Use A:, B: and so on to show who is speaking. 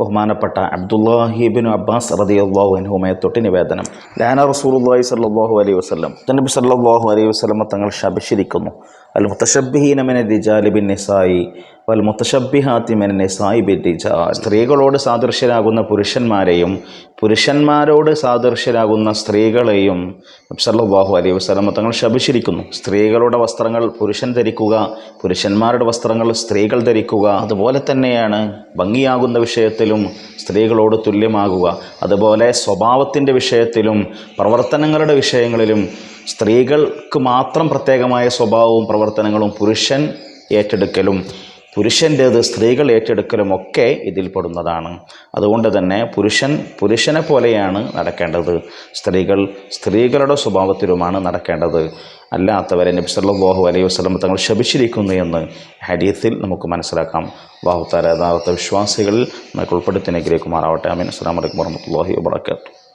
A: ബഹുമാനപ്പെട്ട അബ്ദുല്ലാഹിബിൻ അബ്ബാസ് റതിയല്ലാഹു അൻഹുമയെ തൊട്ട് നിവേദനം. ലാന റസൂലുള്ളാഹി സല്ലാഹു അലൈഹി വസ്ലം തന്നബി സല്ലാഹു അലൈഹി വസ്ലമ തങ്ങൾ ശപിച്ചിരിക്കുന്നു അൽ മുത്തശബ്ബിഹീന മിന റിജാലി നിസായി. വൽ മുത്തശബ്ബിഹാത്തി മിന നിസായി ബിൻ സ്ത്രീകളോട് സാദൃശ്യരാകുന്ന പുരുഷന്മാരെയും പുരുഷന്മാരോട് സാദൃശ്യരാകുന്ന സ്ത്രീകളെയും നബി സല്ലല്ലാഹു അലൈഹി വസല്ലം തങ്ങൾ ശപിച്ചിരിക്കുന്നു. സ്ത്രീകളുടെ വസ്ത്രങ്ങൾ പുരുഷൻ ധരിക്കുക പുരുഷന്മാരുടെ വസ്ത്രങ്ങൾ സ്ത്രീകൾ ധരിക്കുക അതുപോലെ തന്നെയാണ് ഭംഗിയാകുന്ന വിഷയത്തിലും സ്ത്രീകളോട് തുല്യമാകുക. അതുപോലെ സ്വഭാവത്തിന്റെ വിഷയത്തിലും പ്രവർത്തനങ്ങളുടെ വിഷയങ്ങളിലും സ്ത്രീകൾക്ക് മാത്രം പ്രത്യേകമായ സ്വഭാവവും പ്രവർത്തനങ്ങളും പുരുഷൻ ഏറ്റെടുക്കലും പുരുഷന്റേത് സ്ത്രീകൾ ഏറ്റെടുക്കലും ഒക്കെ ഇതിൽ പെടുന്നതാണ്. അതുകൊണ്ട് തന്നെ പുരുഷൻ പുരുഷനെ പോലെയാണ് നടക്കേണ്ടത്. സ്ത്രീകൾ സ്ത്രീകളുടെ സ്വഭാവത്തിലുമാണ് നടക്കേണ്ടത്. അല്ലാത്തവരെ നബി അലൈഹി വസ്ലം തങ്ങൾ ശപിച്ചിരിക്കുന്നു എന്ന് ഹരിയത്തിൽ നമുക്ക് മനസ്സിലാക്കാം. യഥാർത്ഥ വിശ്വാസികളിൽ നമുക്ക് ഉൾപ്പെടുത്തി അനുഗ്രഹിക്കുമാറാവട്ടെ. അമീൻ അസ്സാം വലൈക്കും വർഹമത്തുള്ളാഹി വാബർക്കാത്തു